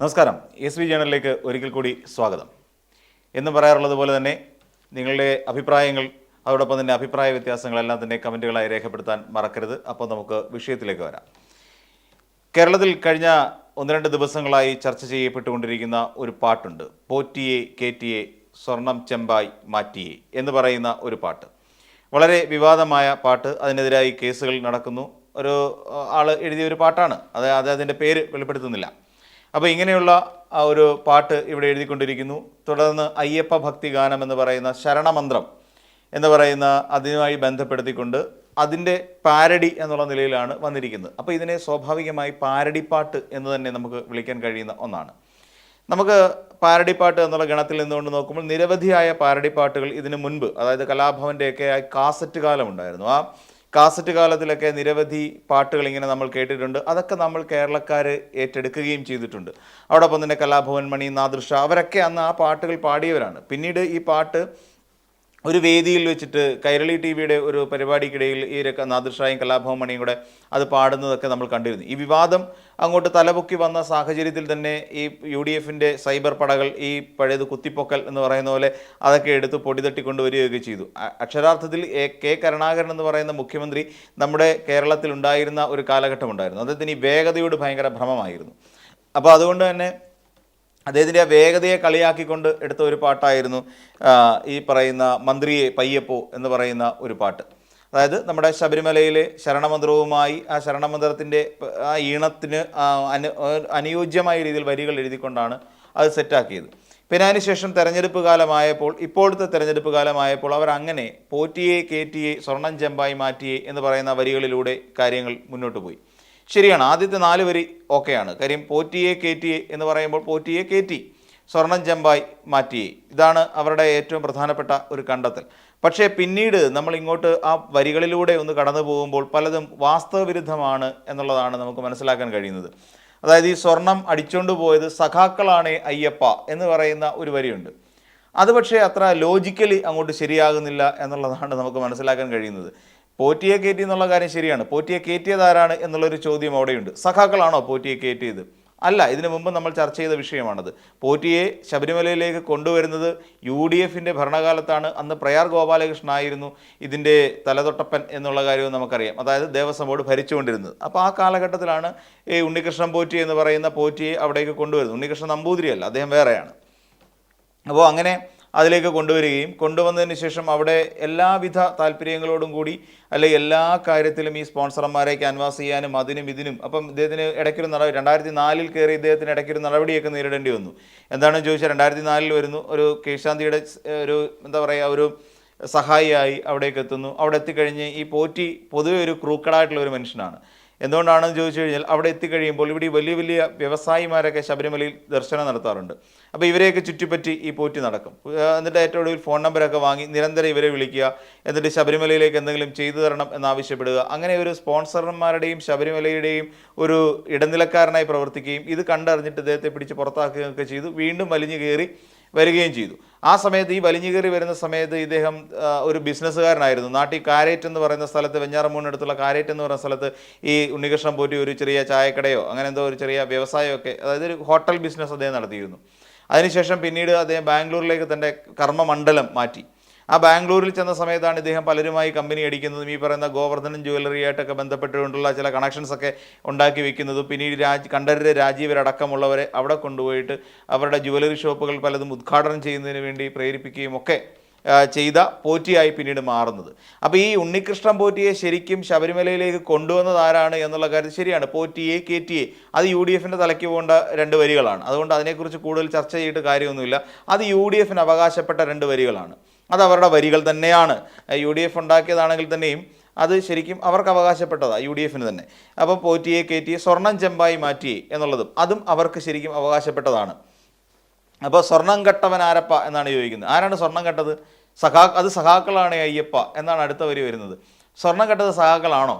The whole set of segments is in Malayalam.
നമസ്കാരം. എസ് വി ജേണലിലേക്ക് ഒരിക്കൽ കൂടി സ്വാഗതം. എന്ന് പറയാറുള്ളത് പോലെ തന്നെ നിങ്ങളുടെ അഭിപ്രായങ്ങൾ അതോടൊപ്പം തന്നെ അഭിപ്രായ വ്യത്യാസങ്ങളെല്ലാം തന്നെ കമന്റുകളായി രേഖപ്പെടുത്താൻ മറക്കരുത്. അപ്പോൾ നമുക്ക് വിഷയത്തിലേക്ക് വരാം. കേരളത്തിൽ കഴിഞ്ഞ ഒന്ന് രണ്ട് ദിവസങ്ങളായി ചർച്ച ചെയ്യപ്പെട്ടുകൊണ്ടിരിക്കുന്ന ഒരു പാട്ടുണ്ട്. പോറ്റിയെ കേറ്റിയെ സ്വർണം ചെമ്പായി മാറ്റിയെ എന്ന് പറയുന്ന ഒരു പാട്ട്. വളരെ വിവാദമായ പാട്ട്. അതിനെതിരായി കേസുകൾ നടക്കുന്നു. ഒരു ആൾ എഴുതിയ ഒരു പാട്ടാണ്. അത് അത് അതിന്റെ പേര് വെളിപ്പെടുത്തുന്നില്ല. അപ്പോൾ ഇങ്ങനെയുള്ള ഒരു പാട്ട് ഇവിടെ എഴുതിക്കൊണ്ടിരിക്കുന്നു. തുടർന്ന് അയ്യപ്പ ഭക്തി ഗാനം എന്ന് പറയുന്ന ശരണമന്ത്രം എന്ന് പറയുന്ന അതിനുമായി ബന്ധപ്പെടുത്തിക്കൊണ്ട് അതിന്റെ പാരഡി എന്നുള്ള നിലയിലാണ് വന്നിരിക്കുന്നത്. അപ്പോൾ ഇതിനെ സ്വാഭാവികമായി പാരഡി പാട്ട് എന്ന് തന്നെ നമുക്ക് വിളിക്കാൻ കഴിയുന്ന ഒന്നാണ്. നമുക്ക് പാരഡി പാട്ട് എന്നുള്ള ഗണത്തിൽ നിന്നുകൊണ്ട് നോക്കുമ്പോൾ നിരവധിയായ പാരഡി പാട്ടുകൾ ഇതിനു മുൻപ് അതായത് കലാഭവന്റെയൊക്കെ കാസറ്റ് കാലമുണ്ടായിരുന്നു ആ കാസറ്റ് കാലത്തിലൊക്കെ നിരവധി പാട്ടുകൾ ഇങ്ങനെ നമ്മൾ കേട്ടിട്ടുണ്ട്. അതൊക്കെ നമ്മൾ കേരളക്കാർ ഏറ്റെടുക്കുകയും ചെയ്തിട്ടുണ്ട്. അവിടെ തന്നെ കലാഭവൻ മണി നാദൃഷ അവരൊക്കെ അന്ന് ആ പാട്ടുകൾ പാടിയവരാണ്. പിന്നീട് ഈ പാട്ട് ഒരു വേദിയിൽ വെച്ചിട്ട് കൈരളി ടി വിയുടെ ഒരു പരിപാടിക്കിടയിൽ ഈ നാദൃഷായും കലാഭവമണിയും കൂടെ അത് പാടുന്നതൊക്കെ നമ്മൾ കണ്ടിരുന്നു. ഈ വിവാദം അങ്ങോട്ട് തലപൊക്കി വന്ന സാഹചര്യത്തിൽ തന്നെ ഈ യു ഡി എഫിന്റെ സൈബർ പടകൾ ഈ പഴയത് കുത്തിപ്പൊക്കൽ എന്ന് പറയുന്ന പോലെ അതൊക്കെ എടുത്ത് പൊടി തട്ടിക്കൊണ്ടുവരികയൊക്കെ ചെയ്തു അക്ഷരാർത്ഥത്തിൽ കെ കരുണാകരൻ എന്ന് പറയുന്ന മുഖ്യമന്ത്രി നമ്മുടെ കേരളത്തിൽ ഉണ്ടായിരുന്ന ഒരു കാലഘട്ടമുണ്ടായിരുന്നു. അദ്ദേഹത്തിന് ഈ വേഗതയോട് ഭയങ്കര ഭ്രമമായിരുന്നു. അപ്പോൾ അതുകൊണ്ട് തന്നെ അദ്ദേഹത്തിന്റെ ആ വേഗതയെ കളിയാക്കിക്കൊണ്ട് എടുത്ത ഒരു പാട്ടായിരുന്നു ഈ പറയുന്ന മന്ത്രിയെ പയ്യപ്പോ എന്ന് പറയുന്ന ഒരു പാട്ട്. അതായത് നമ്മുടെ ശബരിമലയിലെ ശരണമന്ത്രവുമായി ആ ശരണമന്ത്രത്തിന്റെ ആ ഈണത്തിന് അനു അനുയോജ്യമായ രീതിയിൽ വരികൾ എഴുതിക്കൊണ്ടാണ് അത് സെറ്റാക്കിയത്. പിന്നെ അതിനുശേഷം തെരഞ്ഞെടുപ്പ് കാലമായപ്പോൾ ഇപ്പോഴത്തെ തെരഞ്ഞെടുപ്പ് കാലമായപ്പോൾ അവർ അങ്ങനെ പോറ്റിയെ കേറ്റിയെ സ്വർണം ചെമ്പായി മാറ്റിയെ എന്ന് പറയുന്ന വരികളിലൂടെ കാര്യങ്ങൾ മുന്നോട്ട് പോയി. ശരിയാണ്. ആദ്യത്തെ നാല് വരി ഓക്കെയാണ്. കാര്യം പോറ്റിയെ കയറ്റിയെ എന്ന് പറയുമ്പോൾ പോറ്റിയെ കയറ്റി സ്വർണം ജമ്പായി മാറ്റിയെ. ഇതാണ് അവരുടെ ഏറ്റവും പ്രധാനപ്പെട്ട ഒരു കണ്ടെത്തൽ. പക്ഷേ പിന്നീട് നമ്മൾ ഇങ്ങോട്ട് ആ വരികളിലൂടെ ഒന്ന് കടന്നു പോകുമ്പോൾ പലതും വാസ്തവവിരുദ്ധമാണ് എന്നുള്ളതാണ് നമുക്ക് മനസ്സിലാക്കാൻ കഴിയുന്നത്. അതായത് ഈ സ്വർണം അടിച്ചുകൊണ്ട് പോയത് സഖാക്കളാണ് അയ്യപ്പ എന്ന് പറയുന്ന ഒരു വരിയുണ്ട്. അത് പക്ഷേ അത്ര ലോജിക്കലി അങ്ങോട്ട് ശരിയാകുന്നില്ല എന്നുള്ളതാണ് നമുക്ക് മനസ്സിലാക്കാൻ കഴിയുന്നത്. പോറ്റിയെ കയറ്റി എന്നുള്ള കാര്യം ശരിയാണ്. പോറ്റിയെ കയറ്റിയത് ആരാണ് എന്നുള്ളൊരു ചോദ്യം അവിടെയുണ്ട്. സഖാക്കളാണോ പോറ്റിയെ കയറ്റിയത്? അല്ല ഇതിനു മുമ്പ് നമ്മൾ ചർച്ച ചെയ്ത വിഷയമാണത്. പോറ്റിയെ ശബരിമലയിലേക്ക് കൊണ്ടുവരുന്നത് യു ഡി എഫിന്റെ ഭരണകാലത്താണ്. അന്ന് പ്രയാർ ഗോപാലകൃഷ്ണൻ ആയിരുന്നു ഇതിന്റെ തലതൊട്ടപ്പൻ എന്നുള്ള കാര്യവും നമുക്കറിയാം. അതായത് ദേവസ്വം ബോർഡ് ഭരിച്ചുകൊണ്ടിരുന്നത്. അപ്പോൾ ആ കാലഘട്ടത്തിലാണ് ഈ ഉണ്ണികൃഷ്ണൻ പോറ്റി എന്ന് പറയുന്ന പോറ്റിയെ അവിടേക്ക് കൊണ്ടുവരുന്നത്. ഉണ്ണികൃഷ്ണൻ നമ്പൂതിരിയല്ല അദ്ദേഹം വേറെയാണ്. അപ്പോൾ അങ്ങനെ അതിലേക്ക് കൊണ്ടുവരികയും കൊണ്ടുവന്നതിന് ശേഷം അവിടെ എല്ലാവിധ താല്പര്യങ്ങളോടും കൂടി അല്ലെങ്കിൽ എല്ലാ കാര്യത്തിലും ഈ സ്പോൺസർമാരെ ക്യാൻവാസ് ചെയ്യാനും അതിനും ഇതിനും അപ്പം ഇദ്ദേഹത്തിന് ഇടയ്ക്കൊരു നടപടി രണ്ടായിരത്തി നാലിൽ കയറി ഇദ്ദേഹത്തിന് ഇടയ്ക്കൊരു നടപടിയൊക്കെ നേരിടേണ്ടി വന്നു. എന്താണെന്ന് ചോദിച്ചാൽ രണ്ടായിരത്തി നാലിൽ വരുന്നു. ഒരു കേശാന്തിയുടെ ഒരു എന്താ പറയുക ഒരു സഹായിയായി അവിടേക്ക് എത്തുന്നു. അവിടെ എത്തിക്കഴിഞ്ഞ് ഈ പോറ്റി പൊതുവെ ഒരു ക്രൂക്കഡായിട്ടുള്ള ഒരു മനുഷ്യനാണ്. എന്തുകൊണ്ടാണെന്ന് ചോദിച്ചു കഴിഞ്ഞാൽ അവിടെ എത്തിക്കഴിയുമ്പോൾ ഇവിടെ വലിയ വലിയ വ്യവസായിമാരൊക്കെ ശബരിമലയിൽ ദർശനം നടത്താറുണ്ട്. അപ്പോൾ ഇവരെയൊക്കെ ചുറ്റിപ്പറ്റി ഈ പോറ്റി നടക്കും. എന്നിട്ട് ഏറ്റവും ഒടുവിൽ ഫോൺ നമ്പരൊക്കെ വാങ്ങി നിരന്തരം ഇവരെ വിളിക്കുക. എന്നിട്ട് ശബരിമലയിലേക്ക് എന്തെങ്കിലും ചെയ്തു തരണം എന്നാവശ്യപ്പെടുക. അങ്ങനെ ഒരു സ്പോൺസർമാരുടെയും ശബരിമലയുടെയും ഒരു ഇടനിലക്കാരനായി പ്രവർത്തിക്കുകയും ഇത് കണ്ടറിഞ്ഞിട്ട് ഇദ്ദേഹത്തെ പിടിച്ച് പുറത്താക്കുകയൊക്കെ ചെയ്തു. വീണ്ടും വലിഞ്ഞു കയറി വരികയും ചെയ്തു. ആ സമയത്ത് ഈ വലിഞ്ഞു കയറി വരുന്ന സമയത്ത് ഇദ്ദേഹം ഒരു ബിസിനസ്സുകാരനായിരുന്നു. നാട്ടിൽ കാരേറ്റ് എന്ന് പറയുന്ന സ്ഥലത്ത് വെഞ്ഞാറമൂടിനടുത്തുള്ള കാരേറ്റ് എന്ന് പറയുന്ന സ്ഥലത്ത് ഈ ഉണ്ണികൃഷ്ണൻ പോറ്റി ഒരു ചെറിയ ചായക്കടയോ അങ്ങനെ എന്തോ ഒരു ചെറിയ വ്യവസായമൊക്കെ അതായത് ഒരു ഹോട്ടൽ ബിസിനസ് അദ്ദേഹം നടത്തിയിരുന്നു. അതിനുശേഷം പിന്നീട് അദ്ദേഹം ബാംഗ്ലൂരിലേക്ക് തന്റെ കർമ്മമണ്ഡലം മാറ്റി. ആ ബാംഗ്ലൂരിൽ ചെന്ന സമയത്താണ് ഇദ്ദേഹം പലരുമായി കമ്പനി അടിക്കുന്നതും ഈ പറയുന്ന ഗോവർദ്ധനം ജ്വല്ലറി ആയിട്ടൊക്കെ ബന്ധപ്പെട്ടുകൊണ്ടുള്ള ചില കണക്ഷൻസ് ഒക്കെ ഉണ്ടാക്കി വെക്കുന്നതും പിന്നീട് രാജ് കണ്ഠരര് രാജീവരടക്കമുള്ളവരെ അവിടെ കൊണ്ടുപോയിട്ട് അവരുടെ ജ്വല്ലറി ഷോപ്പുകൾ പലതും ഉദ്ഘാടനം ചെയ്യുന്നതിന് വേണ്ടി പ്രേരിപ്പിക്കുകയും ഒക്കെ ചെയ്ത പോറ്റിയായി പിന്നീട് മാറുന്നത്. അപ്പോൾ ഈ ഉണ്ണികൃഷ്ണൻ പോറ്റിയെ ശരിക്കും ശബരിമലയിലേക്ക് കൊണ്ടുവന്നത് ആരാണ് എന്നുള്ള കാര്യം ശരിയാണ്. പോറ്റിയെ കെ ടിയെ അത് യു ഡി എഫിന്റെ തലയ്ക്ക് പോകേണ്ട രണ്ട് വരികളാണ്. അതുകൊണ്ട് അതിനെക്കുറിച്ച് കൂടുതൽ ചർച്ച ചെയ്തിട്ട് കാര്യമൊന്നുമില്ല. അത് യു ഡി എഫിന് അവകാശപ്പെട്ട രണ്ട് വരികളാണ്. അത് അവരുടെ വരികൾ തന്നെയാണ്. യു ഡി എഫ് ഉണ്ടാക്കിയതാണെങ്കിൽ തന്നെയും അത് ശരിക്കും അവർക്ക് അവകാശപ്പെട്ടതാണ് യു ഡി എഫിന് തന്നെ. അപ്പോൾ പോറ്റിയെ കയറ്റിയെ സ്വർണം ചെമ്പായി മാറ്റിയേ എന്നുള്ളതും അതും അവർക്ക് ശരിക്കും അവകാശപ്പെട്ടതാണ്. അപ്പോൾ സ്വർണം കെട്ടവൻ ആരപ്പ എന്നാണ് ചോദിക്കുന്നത്. ആരാണ് സ്വർണം കെട്ടത്? സഖാ അത് സഖാക്കളാണ് അയ്യപ്പ എന്നാണ് അടുത്ത വരി വരുന്നത്. സ്വർണം കെട്ടത് സഖാക്കളാണോ?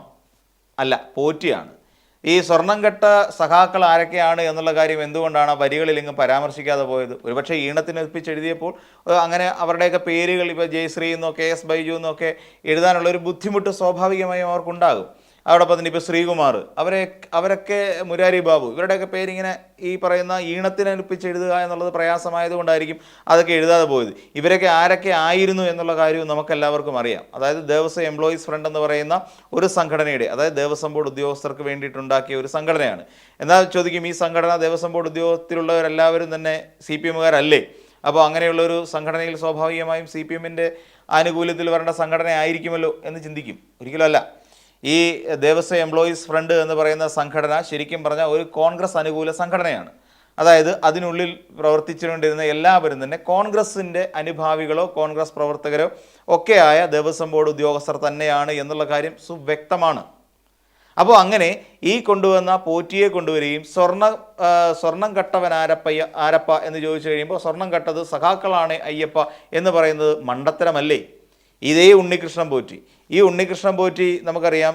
അല്ല പോറ്റിയാണ്. ഈ സ്വർണം കെട്ട സഖാക്കൾ ആരൊക്കെയാണ് എന്നുള്ള കാര്യം എന്തുകൊണ്ടാണ് വരികളിൽ ഇങ്ങ് പരാമർശിക്കാതെ പോയത്? ഒരുപക്ഷെ ഈണത്തിന് ഒപ്പിച്ചെഴുതിയപ്പോൾ ഏഹ്, അങ്ങനെ അവരുടെയൊക്കെ പേരുകൾ ഇപ്പോൾ ജയശ്രീ എന്നോ കെ എസ് ബൈജു എന്നൊക്കെ എഴുതാനുള്ള ഒരു ബുദ്ധിമുട്ട് സ്വാഭാവികമായും അവർക്കുണ്ടാകും. അതോടൊപ്പം തന്നെ ഇപ്പോൾ ശ്രീകുമാർ അവരെ അവരൊക്കെ മുരാരി ബാബു ഇവരുടെയൊക്കെ പേരിങ്ങനെ ഈ പറയുന്ന ഈണത്തിനനുപ്പിച്ച് എഴുതുക എന്നുള്ളത് പ്രയാസമായതുകൊണ്ടായിരിക്കും അതൊക്കെ എഴുതാതെ പോയത്. ഇവരൊക്കെ ആരൊക്കെ ആയിരുന്നു എന്നുള്ള കാര്യവും നമുക്കെല്ലാവർക്കും അറിയാം. അതായത് ദേവസ്വം എംപ്ലോയീസ് ഫ്രണ്ട് എന്ന് പറയുന്ന ഒരു സംഘടനയുടെ അതായത് ദേവസ്വം ബോർഡ് ഉദ്യോഗസ്ഥർക്ക് വേണ്ടിയിട്ടുണ്ടാക്കിയ ഒരു സംഘടനയാണ്. എന്നാൽ ചോദിക്കും ഈ സംഘടന ദേവസ്വം ബോർഡ് ഉദ്യോഗത്തിലുള്ളവരെല്ലാവരും തന്നെ സി പി എമ്മുകാരല്ലേ? അപ്പോൾ അങ്ങനെയുള്ള ഒരു സംഘടനയിൽ സ്വാഭാവികമായും സി പി എമ്മിന്റെ ആനുകൂല്യത്തിൽ വരേണ്ട സംഘടന ആയിരിക്കുമല്ലോ എന്ന് ചിന്തിക്കും. ഒരിക്കലുമല്ല ഈ ദേവസ്വം എംപ്ലോയീസ് ഫ്രണ്ട് എന്ന് പറയുന്ന സംഘടന ശരിക്കും പറഞ്ഞാൽ ഒരു കോൺഗ്രസ് അനുകൂല സംഘടനയാണ്. അതായത് അതിനുള്ളിൽ പ്രവർത്തിച്ചുകൊണ്ടിരുന്ന എല്ലാവരും തന്നെ കോൺഗ്രസിന്റെ അനുഭാവികളോ കോൺഗ്രസ് പ്രവർത്തകരോ ഒക്കെയായ ദേവസ്വം ബോർഡ് ഉദ്യോഗസ്ഥർ തന്നെയാണ് എന്നുള്ള കാര്യം സുവ്യക്തമാണ്. അപ്പോൾ അങ്ങനെ ഈ കൊണ്ടുവന്ന പോറ്റിയെ കൊണ്ടുവരികയും സ്വർണ സ്വർണം കട്ടവൻ ആരപ്പയ്യ ആരപ്പ എന്ന് ചോദിച്ചു കഴിയുമ്പോൾ സ്വർണം കട്ടത് സഖാക്കളാണ് അയ്യപ്പ എന്ന് പറയുന്നത് മണ്ടത്തരമല്ലേ? ഇതേ ഉണ്ണികൃഷ്ണൻ പോറ്റി. ഈ ഉണ്ണികൃഷ്ണൻ പോറ്റി നമുക്കറിയാം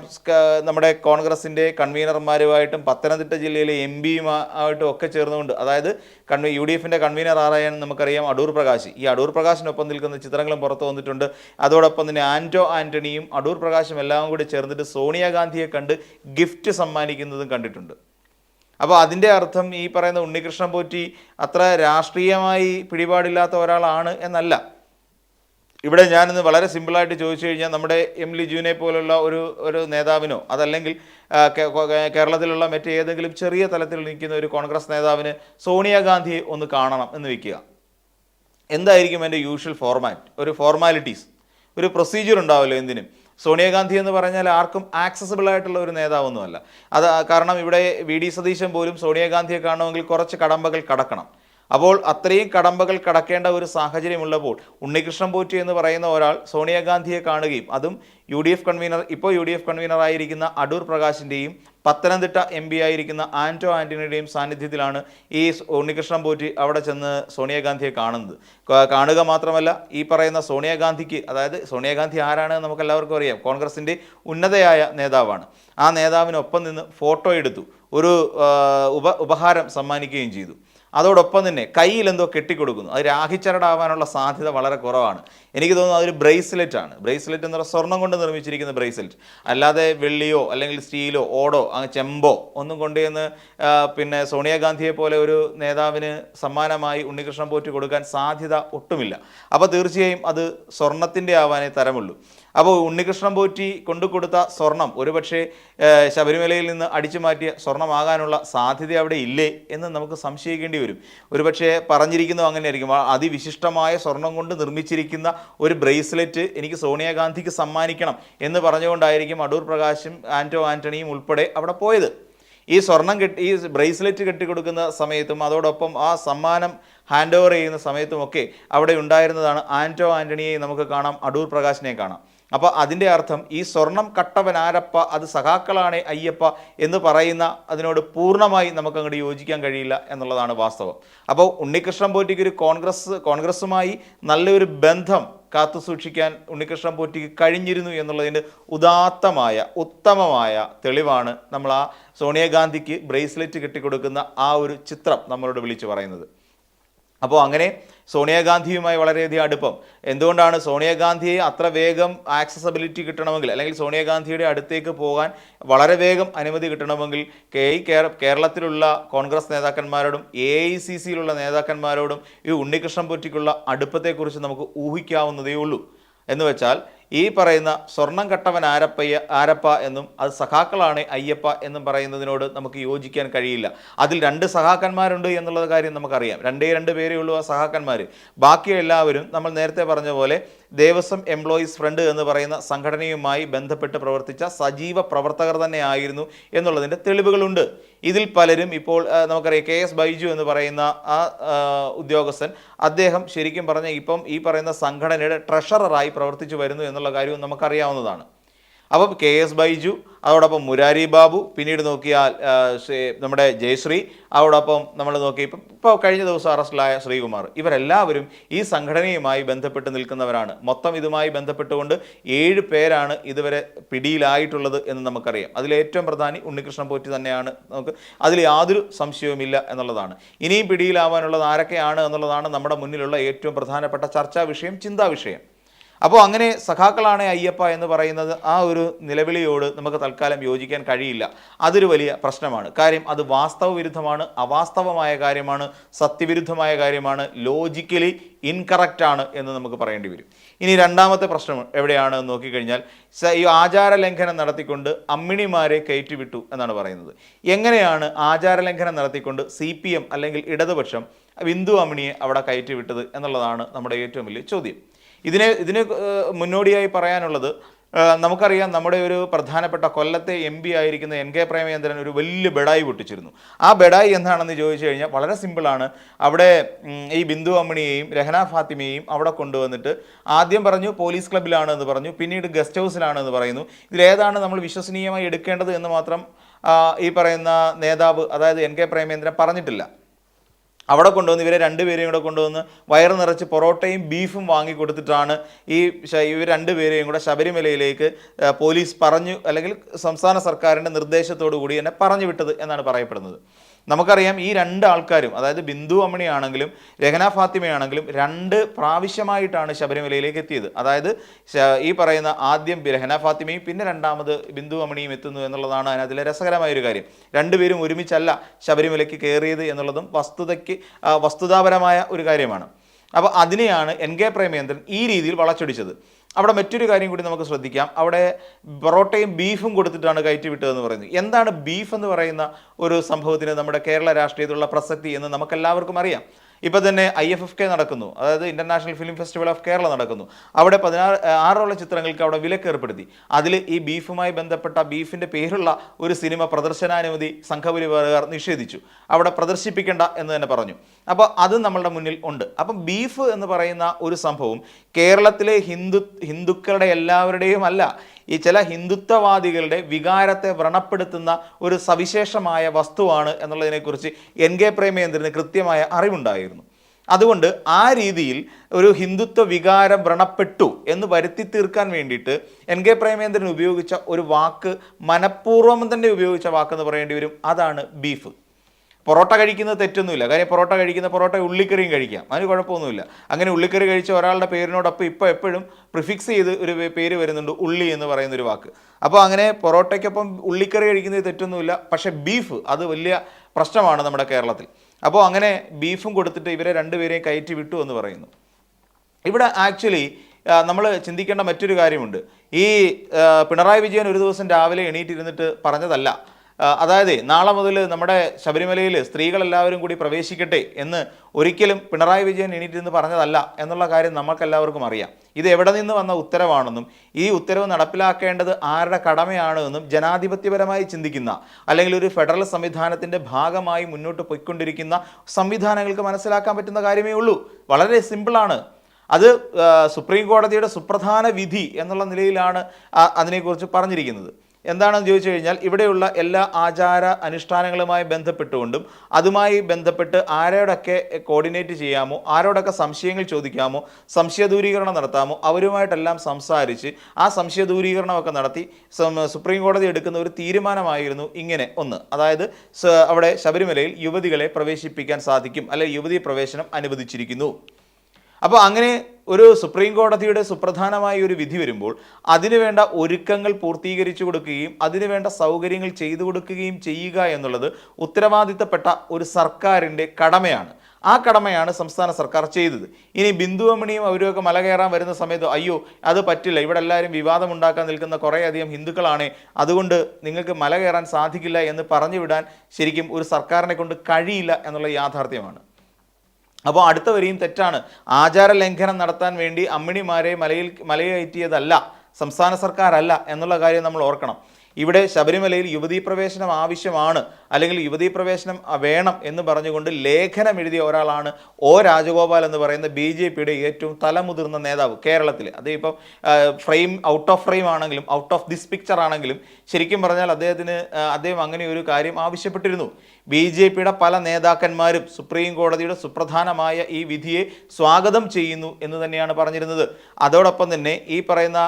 നമ്മുടെ കോൺഗ്രസിന്റെ കൺവീനർമാരുമായിട്ടും പത്തനംതിട്ട ജില്ലയിലെ എം പിയുമായിട്ടും ഒക്കെ ചേർന്നുകൊണ്ട് അതായത് കൺവീ യു ഡി എഫിന്റെ കൺവീനർ ആറായാൻ നമുക്കറിയാം അടൂർ പ്രകാശ്. ഈ അടൂർ പ്രകാശിനൊപ്പം നിൽക്കുന്ന ചിത്രങ്ങളും പുറത്തു വന്നിട്ടുണ്ട്. അതോടൊപ്പം തന്നെ ആന്റോ ആന്റണിയും അടൂർ പ്രകാശും എല്ലാം കൂടി ചേർന്നിട്ട് സോണിയാഗാന്ധിയെ കണ്ട് ഗിഫ്റ്റ് സമ്മാനിക്കുന്നതും കണ്ടിട്ടുണ്ട്. അപ്പോൾ അതിന്റെ അർത്ഥം ഈ പറയുന്ന ഉണ്ണികൃഷ്ണൻ പോറ്റി അത്ര രാഷ്ട്രീയമായി പിടിപാടില്ലാത്ത ഒരാളാണ് എന്നല്ല. ഇവിടെ ഞാനിന്ന് വളരെ സിമ്പിളായിട്ട് ചോദിച്ചു കഴിഞ്ഞാൽ നമ്മുടെ എം ലിജുവിനെ പോലുള്ള ഒരു ഒരു നേതാവിനോ അതല്ലെങ്കിൽ കേരളത്തിലുള്ള മറ്റേതെങ്കിലും ചെറിയ തലത്തിൽ നിൽക്കുന്ന ഒരു കോൺഗ്രസ് നേതാവിന് സോണിയാഗാന്ധിയെ ഒന്ന് കാണണം എന്ന് വെക്കുക. എന്തായിരിക്കും എന്റെ യൂഷ്വൽ ഫോർമാറ്റ് ഒരു ഫോർമാലിറ്റീസ് ഒരു പ്രൊസീജിയർ ഉണ്ടാവുമല്ലോ എന്തിനും? സോണിയാഗാന്ധി എന്ന് പറഞ്ഞാൽ ആർക്കും ആക്സസിബിൾ ആയിട്ടുള്ള ഒരു നേതാവൊന്നുമല്ല. അത് കാരണം ഇവിടെ വി ഡി സതീശൻ പോലും സോണിയാഗാന്ധിയെ കാണണമെങ്കിൽ കുറച്ച് കടമ്പകൾ കടക്കണം. അപ്പോൾ അത്രയും കടമ്പകൾ കടക്കേണ്ട ഒരു സാഹചര്യമുള്ളപ്പോൾ ഉണ്ണികൃഷ്ണൻ പോറ്റി എന്ന് പറയുന്ന ഒരാൾ സോണിയാഗാന്ധിയെ കാണുകയും അതും യു ഡി എഫ് കൺവീനർ ഇപ്പോൾ യു ഡി എഫ് കൺവീനർ ആയിരിക്കുന്ന അടൂർ പ്രകാശിന്റെയും പത്തനംതിട്ട എം പി ആയിരിക്കുന്ന ആന്റോ ആന്റണിയുടെയും സാന്നിധ്യത്തിലാണ് ഈ ഉണ്ണികൃഷ്ണൻ പോറ്റി അവിടെ ചെന്ന് സോണിയാഗാന്ധിയെ കാണുന്നത്. കാണുക മാത്രമല്ല ഈ പറയുന്ന സോണിയാഗാന്ധിക്ക് അതായത് സോണിയാഗാന്ധി ആരാണ് നമുക്ക് എല്ലാവർക്കും അറിയാം കോൺഗ്രസിന്റെ ഉന്നതയായ നേതാവാണ്. ആ നേതാവിനൊപ്പം നിന്ന് ഫോട്ടോ എടുത്തു ഒരു ഉപ ഉപഹാരം സമ്മാനിക്കുകയും ചെയ്തു. അതോടൊപ്പം തന്നെ കയ്യിൽ എന്തോ കെട്ടിക്കൊടുക്കുന്നു. അത് രാഹിച്ചരടാവാനുള്ള സാധ്യത വളരെ കുറവാണ്. എനിക്ക് തോന്നുന്നു അതൊരു ബ്രേസ്ലെറ്റ് ആണ്. ബ്രേസ്ലെറ്റ് എന്ന് പറഞ്ഞാൽ സ്വർണം കൊണ്ട് നിർമ്മിച്ചിരിക്കുന്ന ബ്രേസ്ലെറ്റ്. അല്ലാതെ വെള്ളിയോ അല്ലെങ്കിൽ സ്റ്റീലോ ഓടോ അങ്ങ് ചെമ്പോ ഒന്നും കൊണ്ടുവന്ന് പിന്നെ സോണിയാഗാന്ധിയെ പോലെ ഒരു നേതാവിന് സമ്മാനമായി ഉണ്ണികൃഷ്ണൻ പോറ്റി കൊടുക്കാൻ സാധ്യത ഒട്ടുമില്ല. അപ്പോൾ തീർച്ചയായും അത് സ്വർണത്തിന്റെ ആവാനേ തരമുള്ളൂ. അപ്പോൾ ഉണ്ണികൃഷ്ണൻ പോറ്റി കൊണ്ടുകൊടുത്ത സ്വർണം ഒരുപക്ഷെ ശബരിമലയിൽ നിന്ന് അടിച്ചു മാറ്റിയ സ്വർണമാകാനുള്ള സാധ്യത അവിടെ ഇല്ലേ എന്ന് നമുക്ക് സംശയിക്കേണ്ടി വരും. ഒരുപക്ഷെ പറഞ്ഞിരിക്കുന്നത് അങ്ങനെയായിരിക്കും. അതിവിശിഷ്ടമായ സ്വർണം കൊണ്ട് നിർമ്മിച്ചിരിക്കുന്ന ഒരു ബ്രേസ്ലെറ്റ് എനിക്ക് സോണിയാഗാന്ധിക്ക് സമ്മാനിക്കണം എന്ന് പറഞ്ഞുകൊണ്ടായിരിക്കും അടൂർ പ്രകാശും ആന്റോ ആന്റണിയും ഉൾപ്പെടെ അവിടെ പോയത്. ഈ സ്വർണം കെട്ടി ഈ ബ്രേസ്ലെറ്റ് കെട്ടിക്കൊടുക്കുന്ന സമയത്തും അതോടൊപ്പം ആ സമ്മാനം ഹാൻഡ് ഓവർ ചെയ്യുന്ന സമയത്തുമൊക്കെ അവിടെ ഉണ്ടായിരുന്നതാണ് ആന്റോ ആന്റണിയെ നമുക്ക് കാണാം അടൂർ പ്രകാശിനെ കാണാം. അപ്പോൾ അതിന്റെ അർത്ഥം ഈ സ്വർണം കട്ടവൻ ആരപ്പ അത് സഖാക്കളാണ് അയ്യപ്പ എന്ന് പറയുന്ന അതിനോട് പൂർണമായി നമുക്ക് അങ്ങോട്ട് യോജിക്കാൻ കഴിയില്ല എന്നുള്ളതാണ് വാസ്തവം. അപ്പോൾ ഉണ്ണികൃഷ്ണൻ പോറ്റിക്ക് ഒരു കോൺഗ്രസ് കോൺഗ്രസുമായി നല്ലൊരു ബന്ധം കാത്തു സൂക്ഷിക്കാൻ ഉണ്ണികൃഷ്ണൻ പോറ്റിക്ക് കഴിഞ്ഞിരുന്നു എന്നുള്ളതിന്റെ ഉദാത്തമായ ഉത്തമമായ തെളിവാണ് നമ്മൾ ആ സോണിയാഗാന്ധിക്ക് ബ്രേസ്ലെറ്റ് കെട്ടിക്കൊടുക്കുന്ന ആ ഒരു ചിത്രം നമ്മളോട് വിളിച്ചു പറയുന്നത്. അപ്പോൾ അങ്ങനെ സോണിയാഗാന്ധിയുമായി വളരെയധികം അടുപ്പം. എന്തുകൊണ്ടാണ് സോണിയാഗാന്ധിയെ അത്ര വേഗം ആക്സസബിലിറ്റി കിട്ടണമെങ്കിൽ അല്ലെങ്കിൽ സോണിയാഗാന്ധിയുടെ അടുത്തേക്ക് പോകാൻ വളരെ വേഗം അനുമതി കിട്ടണമെങ്കിൽ കെ ഐ കേരളത്തിലുള്ള കോൺഗ്രസ് നേതാക്കന്മാരോടും എ ഐ സി സിയിലുള്ള നേതാക്കന്മാരോടും ഈ ഉണ്ണികൃഷ്ണൻ പൊറ്റിക്കുള്ള അടുപ്പത്തെക്കുറിച്ച് നമുക്ക് ഊഹിക്കാവുന്നതേ ഉള്ളൂ എന്ന് വെച്ചാൽ ഈ പറയുന്ന സ്വർണം കട്ടവൻ ആരപ്പയ്യ ആരപ്പ എന്നും അത് സഖാക്കളാണ് അയ്യപ്പ എന്നും പറയുന്നതിനോട് നമുക്ക് യോജിക്കാൻ കഴിയില്ല. അതിൽ രണ്ട് സഖാക്കന്മാരുണ്ട് എന്നുള്ള കാര്യം നമുക്കറിയാം. രണ്ടേ രണ്ട് പേരേ ഉള്ളൂ ആ സഹാക്കന്മാർ ബാക്കി എല്ലാവരും നമ്മൾ നേരത്തെ പറഞ്ഞ പോലെ ദേവസ്വം എംപ്ലോയീസ് ഫ്രണ്ട് എന്ന് പറയുന്ന സംഘടനയുമായി ബന്ധപ്പെട്ട് പ്രവർത്തിച്ച സജീവ പ്രവർത്തകർ തന്നെയായിരുന്നു എന്നുള്ളതിന്റെ തെളിവുകളുണ്ട്. ഇതിൽ പലരും ഇപ്പോൾ നമുക്കറിയാം കെ എസ് ബൈജു എന്ന് പറയുന്ന ആ, ഉദ്യോഗസ്ഥൻ അദ്ദേഹം ശരിക്കും പറഞ്ഞ ഇപ്പം ഈ പറയുന്ന സംഘടനയുടെ ട്രഷററായി പ്രവർത്തിച്ചു വരുന്നു എന്നുള്ള കാര്യവും നമുക്കറിയാവുന്നതാണ്. അപ്പം കെ എസ് ബൈജു അതോടൊപ്പം മുരാരി ബാബു പിന്നീട് നോക്കിയാൽ നമ്മുടെ ജയശ്രീ അതോടൊപ്പം നമ്മൾ നോക്കി ഇപ്പം ഇപ്പോൾ കഴിഞ്ഞ ദിവസം അറസ്റ്റിലായ ശ്രീകുമാർ. ഇവരെല്ലാവരും ഈ സംഘടനയുമായി ബന്ധപ്പെട്ട് നിൽക്കുന്നവരാണ്. മൊത്തം ഇതുമായി ബന്ധപ്പെട്ടുകൊണ്ട് ഏഴ് പേരാണ് ഇതുവരെ പിടിയിലായിട്ടുള്ളത് എന്ന് നമുക്കറിയാം. അതിൽ ഏറ്റവും പ്രധാനി ഉണ്ണികൃഷ്ണൻ പോറ്റി തന്നെയാണ് നമുക്ക് അതിൽ യാതൊരു സംശയവുമില്ല എന്നുള്ളതാണ്. ഇനിയും പിടിയിലാവാനുള്ളത് ആരൊക്കെയാണ് എന്നുള്ളതാണ് നമ്മുടെ മുന്നിലുള്ള ഏറ്റവും പ്രധാനപ്പെട്ട ചർച്ചാ വിഷയം ചിന്താ വിഷയം. അപ്പോൾ അങ്ങനെ സഖാക്കളാണ് അയ്യപ്പ എന്ന് പറയുന്നത് ആ ഒരു നിലവിളിയോട് നമുക്ക് തൽക്കാലം യോജിക്കാൻ കഴിയില്ല. അതൊരു വലിയ പ്രശ്നമാണ്. കാര്യം അത് വാസ്തവ വിരുദ്ധമാണ് അവാസ്തവമായ കാര്യമാണ് സത്യവിരുദ്ധമായ കാര്യമാണ് ലോജിക്കലി ഇൻകറക്റ്റ് ആണ് എന്ന് നമുക്ക് പറയേണ്ടി വരും. ഇനി രണ്ടാമത്തെ പ്രശ്നം എവിടെയാണ് നോക്കിക്കഴിഞ്ഞാൽ ഈ ആചാര ലംഘനം നടത്തിക്കൊണ്ട് അമ്മിണിമാരെ കയറ്റിവിട്ടു എന്നാണ് പറയുന്നത്. എങ്ങനെയാണ് ആചാര ലംഘനം നടത്തിക്കൊണ്ട് സി അല്ലെങ്കിൽ ഇടതുപക്ഷം ബിന്ദു അമ്മിണിയെ അവിടെ കയറ്റിവിട്ടത് എന്നുള്ളതാണ് നമ്മുടെ ഏറ്റവും വലിയ ചോദ്യം. ഇതിനെ ഇതിന് മുന്നോടിയായി പറയാനുള്ളത് നമുക്കറിയാം നമ്മുടെ ഒരു പ്രധാനപ്പെട്ട കൊല്ലത്തെ എം പി ആയിരിക്കുന്ന എൻ കെ പ്രേമചന്ദ്രൻ ഒരു വലിയ ബെഡായി പൊട്ടിച്ചിരുന്നു. ആ ബെഡായി എന്താണെന്ന് ചോദിച്ചു കഴിഞ്ഞാൽ വളരെ സിമ്പിളാണ് അവിടെ ഈ ബിന്ദു അമ്മിണിയെയും രഹന ഫാത്തിമയെയും അവിടെ കൊണ്ടുവന്നിട്ട് ആദ്യം പറഞ്ഞു പോലീസ് ക്ലബ്ബിലാണ് എന്ന് പറഞ്ഞു പിന്നീട് ഗസ്റ്റ് ഹൗസിലാണ് എന്ന് പറയുന്നു. ഇതിലേതാണ് നമ്മൾ വിശ്വസനീയമായി എടുക്കേണ്ടത് എന്ന് മാത്രം ഈ പറയുന്ന നേതാവ് അതായത് എൻ കെ പ്രേമേന്ദ്രൻ പറഞ്ഞിട്ടില്ല. അവിടെ കൊണ്ടുവന്ന് ഇവരെ രണ്ടുപേരെയും കൂടെ കൊണ്ടുവന്ന് വയറ് നിറച്ച് പൊറോട്ടയും ബീഫും വാങ്ങി കൊടുത്തിട്ടാണ് ഈ ഇവർ രണ്ടുപേരെയും കൂടെ ശബരിമലയിലേക്ക് പോലീസ് പറഞ്ഞു അല്ലെങ്കിൽ സംസ്ഥാന സർക്കാരിന്റെ നിർദ്ദേശത്തോടു കൂടി തന്നെ പറഞ്ഞു വിട്ടത് എന്നാണ് പറയപ്പെടുന്നത്. നമുക്കറിയാം ഈ രണ്ട് ആൾക്കാരും അതായത് ബിന്ദു അമ്മണിയാണെങ്കിലും രഹന ഫാത്തിമയാണെങ്കിലും രണ്ട് പ്രാവശ്യമായിട്ടാണ് ശബരിമലയിലേക്ക് എത്തിയത്. അതായത് ഈ പറയുന്ന ആദ്യം രഹന ഫാത്തിമയും പിന്നെ രണ്ടാമത് ബിന്ദു അമ്മണിയും എത്തുന്നു എന്നുള്ളതാണ് അതിനകത്തിലെ രസകരമായൊരു കാര്യം. രണ്ടുപേരും ഒരുമിച്ചല്ല ശബരിമലയ്ക്ക് കയറിയത് എന്നുള്ളതും വസ്തുതയ്ക്ക് വസ്തുതാപരമായ ഒരു കാര്യമാണ്. അപ്പോൾ അതിനെയാണ് എൻ കെ പ്രേമേന്ദ്രൻ ഈ രീതിയിൽ വളച്ചൊടിച്ചത്. അവിടെ മറ്റൊരു കാര്യം കൂടി നമുക്ക് ശ്രദ്ധിക്കാം. അവിടെ പൊറോട്ടയും ബീഫും കൊടുത്തിട്ടാണ് കയറ്റി വിട്ടതെന്ന് പറയുന്നത്. എന്താണ് ബീഫ് എന്ന് പറയുന്ന ഒരു സംഭവത്തിന് നമ്മുടെ കേരള രാഷ്ട്രീയത്തിലുള്ള പ്രസക്തി എന്ന് നമുക്കെല്ലാവർക്കും അറിയാം. ഇപ്പം തന്നെ ഐ എഫ് എഫ് കെ നടക്കുന്നു. അതായത് international film festival of Kerala നടക്കുന്നു. അവിടെ പതിനാറ് ആറോളം ചിത്രങ്ങൾക്ക് അവിടെ വിലക്കേർപ്പെടുത്തി. അതിൽ ഈ ബീഫുമായി ബന്ധപ്പെട്ട ബീഫിന്റെ പേരുള്ള ഒരു സിനിമ പ്രദർശനാനുമതി സംഘപരിവാറുകാർ നിഷേധിച്ചു. അവിടെ പ്രദർശിപ്പിക്കേണ്ട എന്ന് തന്നെ പറഞ്ഞു. അപ്പോൾ അത് നമ്മളുടെ മുന്നിൽ ഉണ്ട്. അപ്പം ബീഫ് എന്ന് പറയുന്ന ഒരു സംഭവം കേരളത്തിലെ ഹിന്ദു ഹിന്ദുക്കളുടെ എല്ലാവരുടെയും അല്ല. ഈ ചില ഹിന്ദുത്വവാദികളുടെ വികാരത്തെ വ്രണപ്പെടുത്തുന്ന ഒരു സവിശേഷമായ വസ്തുവാണ് എന്നുള്ളതിനെക്കുറിച്ച് എൻ കെ പ്രേമേന്ദ്രന് കൃത്യമായ അറിവുണ്ടായിരുന്നു. അതുകൊണ്ട് ആ രീതിയിൽ ഒരു ഹിന്ദുത്വ വികാരം വ്രണപ്പെട്ടു എന്ന് വരുത്തി തീർക്കാൻ വേണ്ടിയിട്ട് എൻ കെ പ്രേമേന്ദ്രൻ ഉപയോഗിച്ച ഒരു വാക്ക് മനഃപൂർവം തന്നെ ഉപയോഗിച്ച വാക്കെന്ന് പറയേണ്ടി വരും. അതാണ് ബീഫ്. പൊറോട്ട കഴിക്കുന്നത് തെറ്റൊന്നുമില്ല. കാര്യം പൊറോട്ട കഴിക്കുന്ന പൊറോട്ട ഉള്ളിക്കറിയും കഴിക്കാം. അതിന് കുഴപ്പമൊന്നുമില്ല. അങ്ങനെ ഉള്ളിക്കറി കഴിച്ച ഒരാളുടെ പേരിനോടൊപ്പം ഇപ്പോൾ എപ്പോഴും പ്രിഫിക്സ് ചെയ്ത് ഒരു പേര് വരുന്നുണ്ട് ഉള്ളി എന്ന് പറയുന്ന ഒരു വാക്ക്. അപ്പോൾ അങ്ങനെ പൊറോട്ടയ്ക്കൊപ്പം ഉള്ളിക്കറി കഴിക്കുന്നത് തെറ്റൊന്നുമില്ല. പക്ഷേ ബീഫ് അത് വലിയ പ്രശ്നമാണ് നമ്മുടെ കേരളത്തിൽ. അപ്പോൾ അങ്ങനെ ബീഫും കൊടുത്തിട്ട് ഇവരെ രണ്ടുപേരെയും കയറ്റി വിട്ടു എന്ന് പറയുന്നു. ഇവിടെ ആക്ച്വലി നമ്മൾ ചിന്തിക്കേണ്ട മറ്റൊരു കാര്യമുണ്ട്. ഈ പിണറായി വിജയൻ ഒരു ദിവസം രാവിലെ എണീറ്റിരുന്നിട്ട് പറഞ്ഞതല്ല. അതായത് നാളെ മുതൽ നമ്മുടെ ശബരിമലയിൽ സ്ത്രീകളെല്ലാവരും കൂടി പ്രവേശിക്കട്ടെ എന്ന് ഒരിക്കലും പിണറായി വിജയൻ എണീറ്റിരുന്ന് പറഞ്ഞതല്ല എന്നുള്ള കാര്യം നമുക്കെല്ലാവർക്കും അറിയാം. ഇത് എവിടെ നിന്ന് വന്ന ഉത്തരവാണെന്നും ഈ ഉത്തരവ് നടപ്പിലാക്കേണ്ടത് ആരുടെ കടമയാണ് എന്നും ജനാധിപത്യപരമായി ചിന്തിക്കുന്ന അല്ലെങ്കിൽ ഒരു ഫെഡറൽ സംവിധാനത്തിന്റെ ഭാഗമായി മുന്നോട്ട് പോയിക്കൊണ്ടിരിക്കുന്ന സംവിധാനങ്ങൾക്ക് മനസ്സിലാക്കാൻ പറ്റുന്ന കാര്യമേ ഉള്ളൂ. വളരെ സിമ്പിളാണ്. അത് സുപ്രീം കോടതിയുടെ സുപ്രധാന വിധി എന്നുള്ള നിലയിലാണ് അതിനെക്കുറിച്ച് പറഞ്ഞിരിക്കുന്നത്. എന്താണെന്ന് ചോദിച്ചു കഴിഞ്ഞാൽ ഇവിടെയുള്ള എല്ലാ ആചാര അനുഷ്ഠാനങ്ങളുമായി ബന്ധപ്പെട്ടുകൊണ്ടും അതുമായി ബന്ധപ്പെട്ട് ആരോടൊക്കെ കോർഡിനേറ്റ് ചെയ്യാമോ ആരോടൊക്കെ സംശയങ്ങൾ ചോദിക്കാമോ സംശയ ദൂരീകരണം നടത്താമോ അവരുമായിട്ടെല്ലാം സംസാരിച്ച് ആ സംശയ ദൂരീകരണമൊക്കെ നടത്തി സുപ്രീം കോടതി എടുക്കുന്ന ഒരു തീരുമാനമായിരുന്നു ഇങ്ങനെ ഒന്ന്. അതായത് അവിടെ ശബരിമലയിൽ യുവതികളെ പ്രവേശിപ്പിക്കാൻ സാധിക്കും അല്ലെ യുവതി പ്രവേശനം അനുവദിച്ചിരിക്കുന്നു. അപ്പോൾ അങ്ങനെ ഒരു സുപ്രീം കോടതിയുടെ സുപ്രധാനമായ ഒരു വിധി വരുമ്പോൾ അതിനുവേണ്ട ഒരുക്കങ്ങൾ പൂർത്തീകരിച്ചു കൊടുക്കുകയും അതിനുവേണ്ട സൗകര്യങ്ങൾ ചെയ്തു കൊടുക്കുകയും ചെയ്യുക എന്നുള്ളത് ഉത്തരവാദിത്തപ്പെട്ട ഒരു സർക്കാരിന്റെ കടമയാണ്. ആ കടമയാണ് സംസ്ഥാന സർക്കാർ ചെയ്തത്. ഇനി ബിന്ദുവമണിയും അവരുമൊക്കെ മല കയറാൻ വരുന്ന സമയത്ത് അയ്യോ അത് പറ്റില്ല. ഇവിടെ എല്ലാവരും വിവാദം ഉണ്ടാക്കാൻ നിൽക്കുന്ന കുറേയധികം ഹിന്ദുക്കളാണ്. അതുകൊണ്ട് നിങ്ങൾക്ക് മല കയറാൻ സാധിക്കില്ല എന്ന് പറഞ്ഞു വിടാൻ ശരിക്കും ഒരു സർക്കാരിനെ കൊണ്ട് കഴിയില്ല എന്നുള്ള യാഥാർത്ഥ്യമാണ്. അപ്പോൾ അടുത്ത വരിയും തെറ്റാണ്. ആചാര ലംഘനം നടത്താൻ വേണ്ടി അമ്മിണിമാരെ മലയിൽ മലയയറ്റിയതല്ല സംസ്ഥാന സർക്കാരല്ല എന്നുള്ള കാര്യം നമ്മൾ ഓർക്കണം. ഇവിടെ ശബരിമലയിൽ യുവതീ പ്രവേശനം ആവശ്യമാണ്. അല്ലെങ്കിൽ യുവതീ പ്രവേശനം വേണം എന്ന് പറഞ്ഞുകൊണ്ട് ലേഖനം എഴുതിയ ഒരാളാണ് ഒ രാജഗോപാൽ എന്ന് പറയുന്ന ബി ജെ പിയുടെ ഏറ്റവും തലമുതിർന്ന നേതാവ് കേരളത്തിൽ അത് ഇപ്പം ഫ്രെയിം ഔട്ട് ഓഫ് ഫ്രെയിം ആണെങ്കിലും ഔട്ട് ഓഫ് ദിസ് പിക്ചർ ആണെങ്കിലും ശരിക്കും പറഞ്ഞാൽ അദ്ദേഹത്തിന് അദ്ദേഹം അങ്ങനെ ഒരു കാര്യം ആവശ്യപ്പെട്ടിരുന്നു. ബി ജെ പിയുടെ പല നേതാക്കന്മാരും സുപ്രീം കോടതിയുടെ സുപ്രധാനമായ ഈ വിധിയെ സ്വാഗതം ചെയ്യുന്നു എന്ന് തന്നെയാണ് പറഞ്ഞിരുന്നത്. അതോടൊപ്പം തന്നെ ഈ പറയുന്ന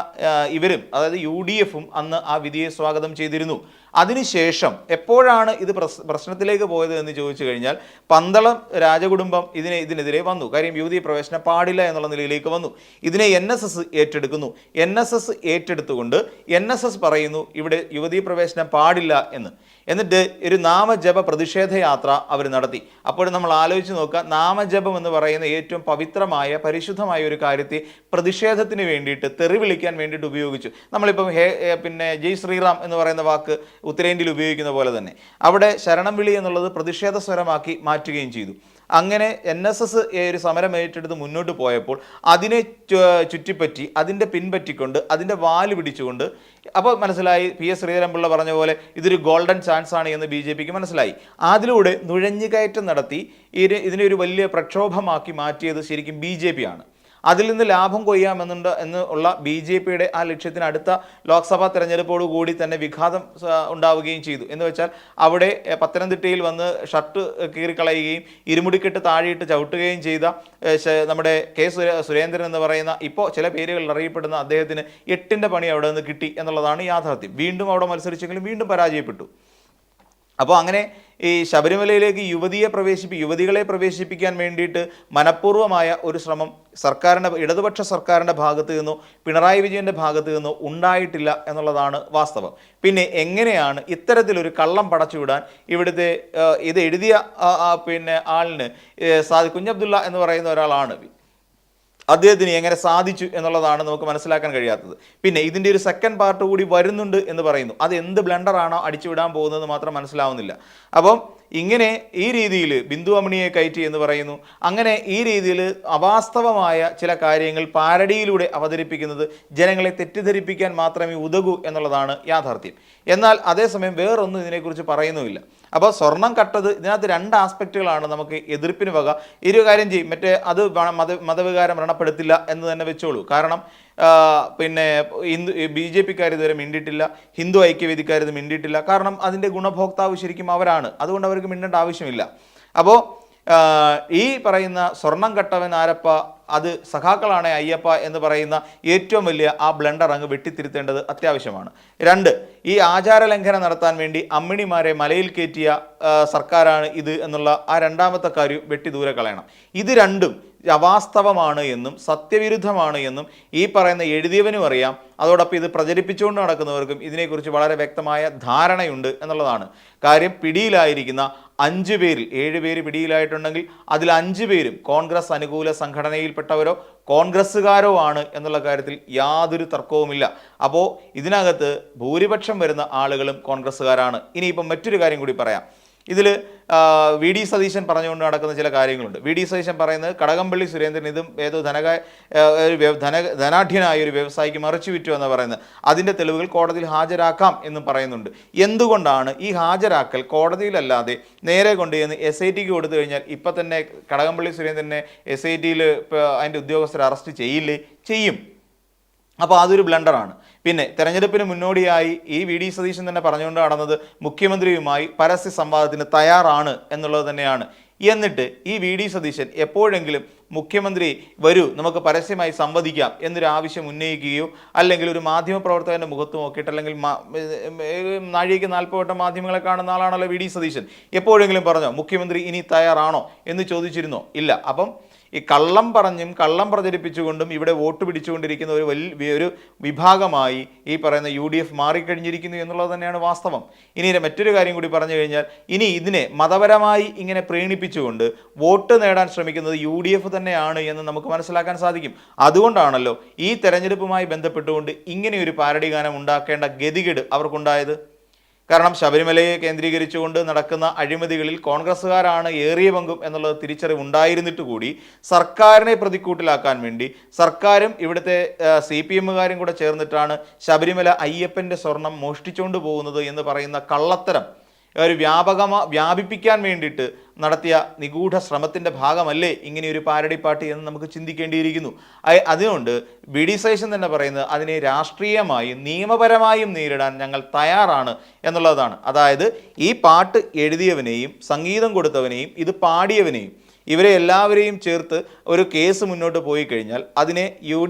ഇവരും അതായത് യു ഡി എഫും അന്ന് ആ വിധിയെ സ്വാഗതം ചെയ്തിരുന്നു. അതിനുശേഷം എപ്പോഴാണ് ഇത് പ്രശ്നത്തിലേക്ക് പോയത് എന്ന് ചോദിച്ചു കഴിഞ്ഞാൽ പന്തളം രാജകുടുംബം ഇതിനെ ഇതിനെതിരെ വന്നു. കാര്യം യുവതി പ്രവേശനം പാടില്ല എന്നുള്ള നിലയിലേക്ക് വന്നു. ഇതിനെ എൻ എസ് എസ് ഏറ്റെടുക്കുന്നു. എൻ എസ് എസ് ഏറ്റെടുത്തുകൊണ്ട് എൻ എസ് എസ് പറയുന്നു ഇവിടെ യുവതി പ്രവേശനം പാടില്ല എന്ന്. എന്നിട്ട് ഒരു നാമജപ പ്രതിഷേധ യാത്ര അവർ നടത്തി. അപ്പോൾ നമ്മൾ ആലോചിച്ച് നോക്കുക നാമജപം എന്ന് പറയുന്ന ഏറ്റവും പവിത്രമായ പരിശുദ്ധമായ ഒരു കാര്യത്തെ പ്രതിഷേധത്തിന് വേണ്ടിയിട്ട് തെറി വിളിക്കാൻ വേണ്ടിയിട്ട് ഉപയോഗിച്ചു. നമ്മളിപ്പം ഹേ പിന്നെ ജയ് ശ്രീറാം എന്ന് പറയുന്ന വാക്ക് ഉത്തരേന്ത്യയിൽ ഉപയോഗിക്കുന്ന പോലെ തന്നെ. അവിടെ ശരണം വിളി എന്നുള്ളത് പ്രതിഷേധ സ്വരമാക്കി മാറ്റുകയും ചെയ്തു. അങ്ങനെ എൻ എസ് എസ് ഒരു സമരം ഏറ്റെടുത്ത് മുന്നോട്ട് പോയപ്പോൾ അതിനെ ചുറ്റിപ്പറ്റി അതിന്റെ പിൻപറ്റിക്കൊണ്ട് അതിന്റെ വാൽ പിടിച്ചുകൊണ്ട് അപ്പോൾ മനസ്സിലായി പി എസ് ശ്രീധരൻപിള്ള പറഞ്ഞ പോലെ ഇതൊരു ഗോൾഡൻ ചാൻസ് ആണ് എന്ന് ബി ജെ പിക്ക് മനസ്സിലായി. അതിലൂടെ നുഴഞ്ഞുകയറ്റം നടത്തി ഇത് ഇതിനെ ഒരു വലിയ പ്രക്ഷോഭമാക്കി മാറ്റിയത് ശരിക്കും ബി ജെ പി ആണ്. അതിൽ നിന്ന് ലാഭം കൊയ്യാമെന്നുണ്ട് എന്ന് ഉള്ള ബി ജെ പിയുടെ ആ ലക്ഷ്യത്തിന് അടുത്ത ലോക്സഭാ തെരഞ്ഞെടുപ്പോട് കൂടി തന്നെ വിഘാതം ഉണ്ടാവുകയും ചെയ്തു. എന്ന് വെച്ചാൽ അവിടെ പത്തനംതിട്ടയിൽ വന്ന് ഷർട്ട് കീറിക്കളയുകയും ഇരുമുടിക്കെട്ട് താഴെയിട്ട് ചവിട്ടുകയും ചെയ്ത നമ്മുടെ കെ സുരേന്ദ്രൻ എന്ന് പറയുന്ന ഇപ്പോൾ ചില പേരുകളിൽ അറിയപ്പെടുന്ന അദ്ദേഹത്തിന് എട്ടിന്റെ പണി അവിടെ നിന്ന് കിട്ടി എന്നുള്ളതാണ് യാഥാർത്ഥ്യം. വീണ്ടും അവിടെ മത്സരിച്ചെങ്കിലും വീണ്ടും പരാജയപ്പെട്ടു. അപ്പോൾ അങ്ങനെ ഈ ശബരിമലയിലേക്ക് യുവതിയെ പ്രവേശിപ്പി യുവതികളെ പ്രവേശിപ്പിക്കാൻ വേണ്ടിയിട്ട് മനഃപൂർവമായ ഒരു ശ്രമം സർക്കാരിന്റെ ഇടതുപക്ഷ സർക്കാരിന്റെ ഭാഗത്തു നിന്നോ പിണറായി വിജയന്റെ ഭാഗത്തു നിന്നോ ഉണ്ടായിട്ടില്ല എന്നുള്ളതാണ് വാസ്തവം. പിന്നെ എങ്ങനെയാണ് ഇത്തരത്തിലൊരു കള്ളം പടച്ചുവിടാൻ ഇവിടുത്തെ ഇത് എഴുതിയ പിന്നെ ആളിന് സാദി കുഞ്ഞബ്ദുള്ള എന്ന് പറയുന്ന ഒരാളാണ് അദ്ദേഹത്തിന് എങ്ങനെ സാധിച്ചു എന്നുള്ളതാണ് നമുക്ക് മനസ്സിലാക്കാൻ കഴിയാത്തത്. പിന്നെ ഇതിന്റെ ഒരു സെക്കൻഡ് പാർട്ട് കൂടി വരുന്നുണ്ട് എന്ന് പറയുന്നു. അത് എന്ത് ബ്ലണ്ടറാണോ അടിച്ചുവിടാൻ പോകുന്നത് മാത്രം മനസ്സിലാവുന്നില്ല. അപ്പം ഇങ്ങനെ ഈ രീതിയിൽ ബിന്ദു അമണിയെ കയറ്റി എന്ന് പറയുന്നു. അങ്ങനെ ഈ രീതിയിൽ അവാസ്തവമായ ചില കാര്യങ്ങൾ പാരഡിയിലൂടെ അവതരിപ്പിക്കുന്നത് ജനങ്ങളെ തെറ്റിദ്ധരിപ്പിക്കാൻ മാത്രമേ ഉതകൂ എന്നുള്ളതാണ് യാഥാർത്ഥ്യം. എന്നാൽ അതേസമയം വേറൊന്നും ഇതിനെക്കുറിച്ച് പറയുന്നുമില്ല. അപ്പോൾ സ്വർണം കട്ടത് ഇതിനകത്ത് രണ്ട് ആസ്പെക്റ്റുകളാണ് നമുക്ക് എതിർപ്പിന് വക. ഇരു കാര്യം ചെയ്യും. മറ്റേ അത് മത മതവികാരം വ്രണപ്പെടുത്തില്ല എന്ന് തന്നെ വെച്ചോളൂ. കാരണം പിന്നെ ഹിന്ദു ബി ജെ പിക്കാർ ഇതുവരെ മിണ്ടിയിട്ടില്ല ഹിന്ദു ഐക്യവേദിക്കാർ ഇത് മിണ്ടിയിട്ടില്ല. കാരണം അതിന്റെ ഗുണഭോക്താവ് ശരിക്കും അവരാണ്. അതുകൊണ്ട് അവർക്ക് മിണ്ടേണ്ട ആവശ്യമില്ല. അപ്പോൾ ഈ പറയുന്ന സ്വർണം കട്ടവൻ ആരപ്പ അത് സഖാക്കളാണ് അയ്യപ്പ എന്ന് പറയുന്ന ഏറ്റവും വലിയ ആ ബ്ലണ്ടർ അങ്ങ് വെട്ടിത്തിരുത്തേണ്ടത് അത്യാവശ്യമാണ്. രണ്ട് ഈ ആചാര ലംഘനം നടത്താൻ വേണ്ടി അമ്മിണിമാരെ മലയിൽ കയറ്റിയ സർക്കാരാണ് ഇത് എന്നുള്ള ആ രണ്ടാമത്തെ കാര്യം വെട്ടി ദൂരെ കളയണം. ഇത് രണ്ടും അവാസ്തവമാണ് എന്നും സത്യവിരുദ്ധമാണ് എന്നും ഈ പറയുന്ന എഴുതിയവനും അറിയാം. അതോടൊപ്പം ഇത് പ്രചരിപ്പിച്ചുകൊണ്ട് നടക്കുന്നവർക്കും ഇതിനെക്കുറിച്ച് വളരെ വ്യക്തമായ ധാരണയുണ്ട് എന്നുള്ളതാണ്. കാര്യം പിടിയിലായിരിക്കുന്ന അഞ്ചു പേരിൽ ഏഴ് പേര് പിടിയിലായിട്ടുണ്ടെങ്കിൽ അതിൽ അഞ്ചു പേരും കോൺഗ്രസ് അനുകൂല സംഘടനയിൽപ്പെട്ടവരോ കോൺഗ്രസ്സുകാരോ ആണ് എന്നുള്ള കാര്യത്തിൽ യാതൊരു തർക്കവുമില്ല. അപ്പോൾ ഇതിനകത്ത് ഭൂരിപക്ഷം വരുന്ന ആളുകളും കോൺഗ്രസ്സുകാരാണ്. ഇനിയിപ്പം മറ്റൊരു കാര്യം കൂടി പറയാം. ഇതിൽ വി ഡി സതീശൻ പറഞ്ഞുകൊണ്ട് നടക്കുന്ന ചില കാര്യങ്ങളുണ്ട്. വി ഡി സതീശൻ പറയുന്നത് കടകംപള്ളി സുരേന്ദ്രൻ ഇതും ഏതോ ധനക ഒരു ധന ധനാഢ്യനായ ഒരു വ്യവസായിക്ക് മറിച്ചു വിറ്റു എന്ന് പറയുന്നത്. അതിന്റെ തെളിവുകൾ കോടതിയിൽ ഹാജരാക്കാം എന്നും പറയുന്നുണ്ട്. എന്തുകൊണ്ടാണ് ഈ ഹാജരാക്കൽ കോടതിയിലല്ലാതെ നേരെ കൊണ്ടുചെന്ന് എസ് ഐ ടിക്ക് കൊടുത്തു കഴിഞ്ഞാൽ ഇപ്പം തന്നെ കടകംപള്ളി സുരേന്ദ്രനെ എസ് ഐ ടിയിൽ അതിന്റെ ഉദ്യോഗസ്ഥർ അറസ്റ്റ് ചെയ്യില്ലേ? ചെയ്യും. അപ്പോൾ അതൊരു ബ്ലണ്ടറാണ്. പിന്നെ തെരഞ്ഞെടുപ്പിന് മുന്നോടിയായി ഈ വി ഡി സതീശൻ തന്നെ പറഞ്ഞുകൊണ്ട് നടന്നത് മുഖ്യമന്ത്രിയുമായി പരസ്യ സംവാദത്തിന് തയ്യാറാണ് എന്നുള്ളത് തന്നെയാണ്. എന്നിട്ട് ഈ വി ഡി സതീശൻ എപ്പോഴെങ്കിലും മുഖ്യമന്ത്രി വരൂ നമുക്ക് പരസ്യമായി സംവദിക്കാം എന്നൊരു ആവശ്യം ഉന്നയിക്കുകയോ അല്ലെങ്കിൽ ഒരു മാധ്യമപ്രവർത്തകന്റെ മുഖത്ത് നോക്കിയിട്ട് അല്ലെങ്കിൽ നാഴികയ്ക്ക് നാൽപ്പവട്ടം മാധ്യമങ്ങളെ കാണുന്ന ആളാണല്ലോ വി ഡി സതീശൻ. എപ്പോഴെങ്കിലും പറഞ്ഞോ മുഖ്യമന്ത്രി ഇനി തയ്യാറാണോ? എന്ന് ചോദിച്ചിരുന്നോ? ഇല്ല. അപ്പം ഈ കള്ളം പറഞ്ഞും കള്ളം പ്രചരിപ്പിച്ചുകൊണ്ടും ഇവിടെ വോട്ട് പിടിച്ചുകൊണ്ടിരിക്കുന്ന ഒരു വലിയ ഒരു വിഭാഗമായി ഈ പറയുന്ന യു ഡി എഫ് മാറിക്കഴിഞ്ഞിരിക്കുന്നു എന്നുള്ളത് തന്നെയാണ് വാസ്തവം. ഇനി മറ്റൊരു കാര്യം കൂടി പറഞ്ഞു കഴിഞ്ഞാൽ ഇനി ഇതിനെ മതപരമായി ഇങ്ങനെ പ്രീണിപ്പിച്ചുകൊണ്ട് വോട്ട് നേടാൻ ശ്രമിക്കുന്നത് യു ഡി എഫ് തന്നെയാണ് എന്ന് നമുക്ക് മനസ്സിലാക്കാൻ സാധിക്കും. അതുകൊണ്ടാണല്ലോ ഈ തെരഞ്ഞെടുപ്പുമായി ബന്ധപ്പെട്ടുകൊണ്ട് ഇങ്ങനെ ഒരു പാരഡി ഗാനം ഉണ്ടാക്കേണ്ട ഗതികേട് അവർക്കുണ്ടായത്. കാരണം ശബരിമലയെ കേന്ദ്രീകരിച്ചുകൊണ്ട് നടക്കുന്ന അഴിമതികളിൽ കോൺഗ്രസ്സുകാരാണ് ഏറിയ പങ്കും എന്നുള്ളത് തിരിച്ചറിവുണ്ടായിരുന്നിട്ട് കൂടി സർക്കാരിനെ പ്രതിക്കൂട്ടിലാക്കാൻ വേണ്ടി സർക്കാരും ഇവിടുത്തെ സി പി എമ്മുകാരും കൂടെ ചേർന്നിട്ടാണ് ശബരിമല അയ്യപ്പന്റെ സ്വർണം മോഷ്ടിച്ചുകൊണ്ട് പോകുന്നത് എന്ന് പറയുന്ന കള്ളത്തരം ഒരു വ്യാപകമ വ്യാപിപ്പിക്കാൻ വേണ്ടിയിട്ട് നടത്തിയ നിഗൂഢ ശ്രമത്തിന്റെ ഭാഗമല്ലേ ഇങ്ങനെ ഒരു പാർട്ടി എന്ന് നമുക്ക് ചിന്തിക്കേണ്ടിയിരിക്കുന്നു. അതുകൊണ്ട് ബി ഡി സേഷൻ തന്നെ പറയുന്നത് അതിനെ രാഷ്ട്രീയമായും നിയമപരമായും നേരിടാൻ ഞങ്ങൾ തയ്യാറാണ് എന്നുള്ളതാണ്. അതായത് ഈ പാട്ട് എഴുതിയവനെയും സംഗീതം കൊടുത്തവനെയും ഇത് പാടിയവനെയും ഇവരെ എല്ലാവരെയും ചേർത്ത് ഒരു കേസ് മുന്നോട്ട് പോയി കഴിഞ്ഞാൽ അതിനെ യു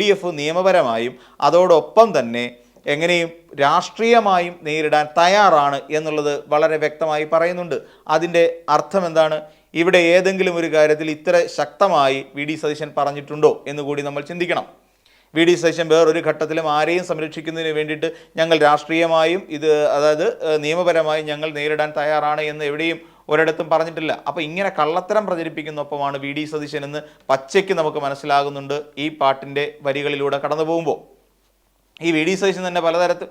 നിയമപരമായും അതോടൊപ്പം തന്നെ എങ്ങനെയും രാഷ്ട്രീയമായും നേരിടാൻ തയ്യാറാണ് എന്നുള്ളത് വളരെ വ്യക്തമായി പറയുന്നുണ്ട്. അതിന്റെ അർത്ഥം എന്താണ്? ഇവിടെ ഏതെങ്കിലും ഒരു കാര്യത്തിൽ ഇത്ര ശക്തമായി വി ഡി സതീശൻ പറഞ്ഞിട്ടുണ്ടോ എന്ന് കൂടി നമ്മൾ ചിന്തിക്കണം. വി ഡി സതീശൻ വേറൊരു ഘട്ടത്തിലും ആരെയും സംരക്ഷിക്കുന്നതിന് വേണ്ടിയിട്ട് ഞങ്ങൾ രാഷ്ട്രീയമായും ഇത് അതായത് നിയമപരമായും ഞങ്ങൾ നേരിടാൻ തയ്യാറാണ് എന്ന് എവിടെയും ഒരിടത്തും പറഞ്ഞിട്ടില്ല. അപ്പോൾ ഇങ്ങനെ കള്ളത്തരം പ്രചരിപ്പിക്കുന്നൊപ്പമാണ് വി ഡി സതീശൻ എന്ന് പച്ചയ്ക്ക് നമുക്ക് മനസ്സിലാകുന്നുണ്ട് ഈ പാട്ടിന്റെ വരികളിലൂടെ കടന്നു പോകുമ്പോൾ ഈ വി ഡി സതീശൻ തന്നെ പലതരത്തിൽ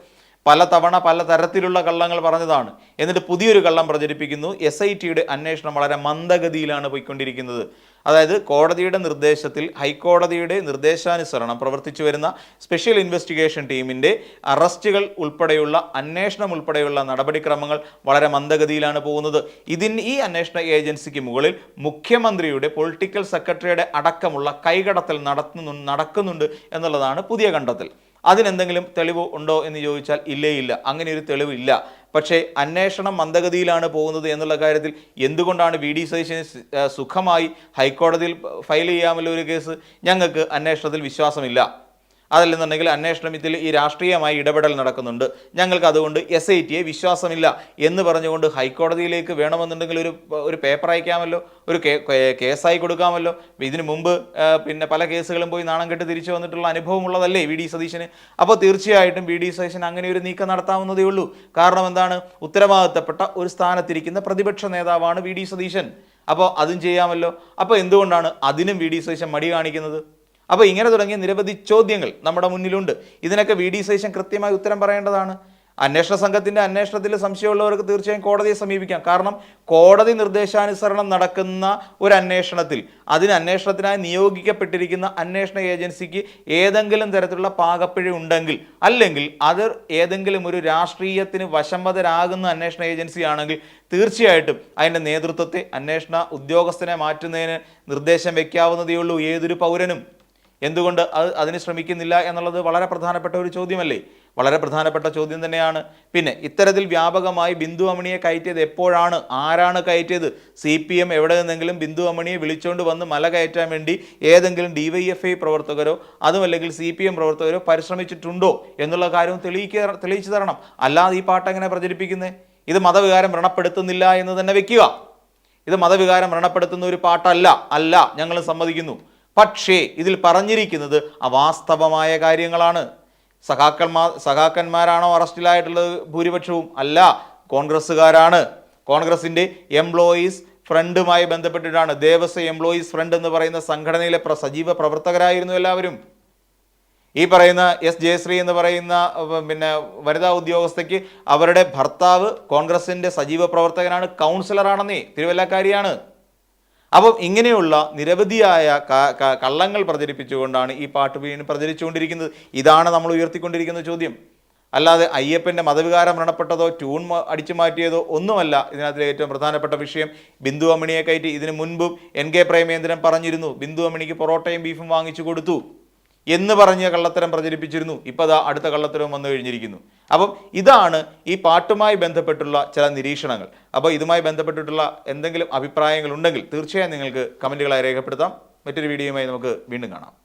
പല തവണ പല തരത്തിലുള്ള കള്ളങ്ങൾ പറഞ്ഞതാണ്. എന്നിട്ട് പുതിയൊരു കള്ളം പ്രചരിപ്പിക്കുന്നു. എസ് ഐ ടിയുടെ അന്വേഷണം വളരെ മന്ദഗതിയിലാണ് പോയിക്കൊണ്ടിരിക്കുന്നത്. അതായത് കോടതിയുടെ നിർദ്ദേശത്തിൽ ഹൈക്കോടതിയുടെ നിർദ്ദേശാനുസരണം പ്രവർത്തിച്ചു വരുന്ന സ്പെഷ്യൽ ഇൻവെസ്റ്റിഗേഷൻ ടീമിന്റെ അറസ്റ്റുകൾ ഉൾപ്പെടെയുള്ള അന്വേഷണം ഉൾപ്പെടെയുള്ള നടപടിക്രമങ്ങൾ വളരെ മന്ദഗതിയിലാണ് പോകുന്നത്. ഇതിന് ഈ അന്വേഷണ ഏജൻസിക്ക് മുകളിൽ മുഖ്യമന്ത്രിയുടെ പൊളിറ്റിക്കൽ സെക്രട്ടറിയുടെ അടക്കമുള്ള കൈകടത്തൽ നടത്തുന്നു നടക്കുന്നുണ്ട് എന്നുള്ളതാണ് പുതിയ കണ്ടെത്തൽ. അതിനെന്തെങ്കിലും തെളിവ് ഉണ്ടോ എന്ന് ചോദിച്ചാൽ ഇല്ലേ ഇല്ല അങ്ങനെ ഒരു തെളിവില്ല. പക്ഷേ അന്വേഷണം മന്ദഗതിയിലാണ് പോകുന്നത് എന്നുള്ള കാര്യത്തിൽ എന്തുകൊണ്ടാണ് വി ഡി സതീശന് സുഖമായി ഹൈക്കോടതിയിൽ ഫയൽ ചെയ്യാമല്ലോ ഒരു കേസ്? ഞങ്ങൾക്ക് അന്വേഷണത്തിൽ വിശ്വാസമില്ല. അതല്ലെന്നുണ്ടെങ്കിൽ അന്വേഷണത്തിൽ ഈ രാഷ്ട്രീയമായി ഇടപെടൽ നടക്കുന്നുണ്ട്. ഞങ്ങൾക്ക് അതുകൊണ്ട് എസ് ഐ ടിയെ വിശ്വാസമില്ല എന്ന് പറഞ്ഞുകൊണ്ട് ഹൈക്കോടതിയിലേക്ക് വേണമെന്നുണ്ടെങ്കിൽ ഒരു ഒരു പേപ്പർ അയക്കാമല്ലോ ഒരു കേസായി കൊടുക്കാമല്ലോ. ഇതിനു മുമ്പ് പിന്നെ പല കേസുകളും പോയി നാണം കെട്ട് തിരിച്ചു വന്നിട്ടുള്ള അനുഭവമുള്ളതല്ലേ വി ഡി സതീശന്? അപ്പോൾ തീർച്ചയായിട്ടും വി ഡി സതീശൻ അങ്ങനെ ഒരു നീക്കം നടത്താവുന്നതേ ഉള്ളൂ. കാരണം എന്താണ്? ഉത്തരവാദിത്തപ്പെട്ട ഒരു സ്ഥാനത്തിരിക്കുന്ന പ്രതിപക്ഷ നേതാവാണ് വി ഡി സതീശൻ. അപ്പോൾ അതും ചെയ്യാമല്ലോ. അപ്പോൾ എന്തുകൊണ്ടാണ് അതിനും വി ഡി സതീശൻ മടി കാണിക്കുന്നത്? അപ്പോൾ ഇങ്ങനെ തുടങ്ങിയ നിരവധി ചോദ്യങ്ങൾ നമ്മുടെ മുന്നിലുണ്ട്. ഇതിനൊക്കെ വി ഡി സതീശൻ കൃത്യമായി ഉത്തരം പറയേണ്ടതാണ്. അന്വേഷണ സംഘത്തിന്റെ അന്വേഷണത്തിൽ സംശയമുള്ളവർക്ക് തീർച്ചയായും കോടതിയെ സമീപിക്കാം. കാരണം കോടതി നിർദ്ദേശാനുസരണം നടക്കുന്ന ഒരു അന്വേഷണത്തിൽ അതിന് അന്വേഷണത്തിനായി നിയോഗിക്കപ്പെട്ടിരിക്കുന്ന അന്വേഷണ ഏജൻസിക്ക് ഏതെങ്കിലും തരത്തിലുള്ള പാകപ്പിഴ ഉണ്ടെങ്കിൽ അല്ലെങ്കിൽ അത് ഏതെങ്കിലും ഒരു രാഷ്ട്രീയത്തിന് വശംവതരാകുന്ന അന്വേഷണ ഏജൻസി ആണെങ്കിൽ തീർച്ചയായിട്ടും അതിന്റെ നേതൃത്വത്തെ അന്വേഷണ ഉദ്യോഗസ്ഥനെ മാറ്റുന്നതിന് നിർദ്ദേശം വയ്ക്കാവുന്നതേയുള്ളൂ ഏതൊരു പൗരനും. എന്തുകൊണ്ട് അത് അതിന് ശ്രമിക്കുന്നില്ല എന്നുള്ളത് വളരെ പ്രധാനപ്പെട്ട ഒരു ചോദ്യമല്ലേ? വളരെ പ്രധാനപ്പെട്ട ചോദ്യം തന്നെയാണ്. പിന്നെ ഇത്തരത്തിൽ വ്യാപകമായി ബിന്ദു അമണിയെ കയറ്റിയത് എപ്പോഴാണ്? ആരാണ് കയറ്റിയത്? സി പി എം എവിടെ നിന്നെങ്കിലും ബിന്ദു അമണിയെ വിളിച്ചുകൊണ്ട് വന്ന് മല കയറ്റാൻ വേണ്ടി ഏതെങ്കിലും ഡി വൈ എഫ് ഐ പ്രവർത്തകരോ അതും അല്ലെങ്കിൽ സി പി എം പ്രവർത്തകരോ പരിശ്രമിച്ചിട്ടുണ്ടോ എന്നുള്ള കാര്യവും തെളിയിക്കുക തെളിയിച്ചു തരണം. അല്ലാതെ ഈ പാട്ട് എങ്ങനെ പ്രചരിപ്പിക്കുന്നത് ഇത് മതവികാരം വ്രണപ്പെടുത്തുന്നില്ല എന്ന് തന്നെ വെക്കുക. ഇത് മതവികാരം വ്രണപ്പെടുത്തുന്ന ഒരു പാട്ടല്ല. അല്ല ഞങ്ങൾ സമ്മതിക്കുന്നു. പക്ഷേ ഇതിൽ പറഞ്ഞിരിക്കുന്നത് അവാസ്തവമായ കാര്യങ്ങളാണ്. സഖാക്കന്മാർ സഖാക്കന്മാരാണോ അറസ്റ്റിലായിട്ടുള്ളത്? ഭൂരിപക്ഷവും അല്ല. കോൺഗ്രസ്സുകാരാണ്. കോൺഗ്രസിന്റെ എംപ്ലോയീസ് ഫ്രണ്ടുമായി ബന്ധപ്പെട്ടിട്ടാണ്. ദേവസ്വം എംപ്ലോയീസ് ഫ്രണ്ട് എന്ന് പറയുന്ന സംഘടനയിലെ പ്ര- സജീവ പ്രവർത്തകരായിരുന്നു എല്ലാവരും. ഈ പറയുന്ന എസ് ജയശ്രീ എന്ന് പറയുന്ന പിന്നെ വനിതാ ഉദ്യോഗസ്ഥയ്ക്ക് അവരുടെ ഭർത്താവ് കോൺഗ്രസിന്റെ സജീവ പ്രവർത്തകനാണ്. കൗൺസിലറാണെന്നേ തിരുവല്ലക്കാരിയാണ്. അപ്പം ഇങ്ങനെയുള്ള നിരവധിയായ കള്ളങ്ങൾ പ്രചരിപ്പിച്ചുകൊണ്ടാണ് ഈ പാട്ട് വീണ്ടും പ്രചരിച്ചുകൊണ്ടിരിക്കുന്നത്. ഇതാണ് നമ്മൾ ഉയർത്തിക്കൊണ്ടിരിക്കുന്ന ചോദ്യം. അല്ലാതെ അയ്യപ്പന്റെ മതവികാരം മരണപ്പെട്ടതോ ട്യൂൺ അടിച്ചു മാറ്റിയതോ ഒന്നുമല്ല ഇതിനകത്തിലെ ഏറ്റവും പ്രധാനപ്പെട്ട വിഷയം. ബിന്ദു അമ്മിണിയെ കയറ്റി ഇതിനു മുൻപും എൻ കെ പ്രേമേന്ദ്രൻ പറഞ്ഞിരുന്നു ബിന്ദു അമ്മിണിക്ക് പൊറോട്ടയും ബീഫും വാങ്ങിച്ചു കൊടുത്തു. എന്ന് പറഞ്ഞ് കള്ളത്തരം പ്രചരിപ്പിച്ചിരുന്നു. ഇപ്പോൾ അതാ അടുത്ത കള്ളത്തരവും വന്നു കഴിഞ്ഞിരിക്കുന്നു. അപ്പം ഇതാണ് ഈ പാട്ടുമായി ബന്ധപ്പെട്ടുള്ള ചില നിരീക്ഷണങ്ങൾ. അപ്പോൾ ഇതുമായി ബന്ധപ്പെട്ടിട്ടുള്ള എന്തെങ്കിലും അഭിപ്രായങ്ങൾ ഉണ്ടെങ്കിൽ തീർച്ചയായും നിങ്ങൾക്ക് കമന്റുകളായി രേഖപ്പെടുത്താം. മറ്റൊരു വീഡിയോയുമായി നമുക്ക് വീണ്ടും കാണാം.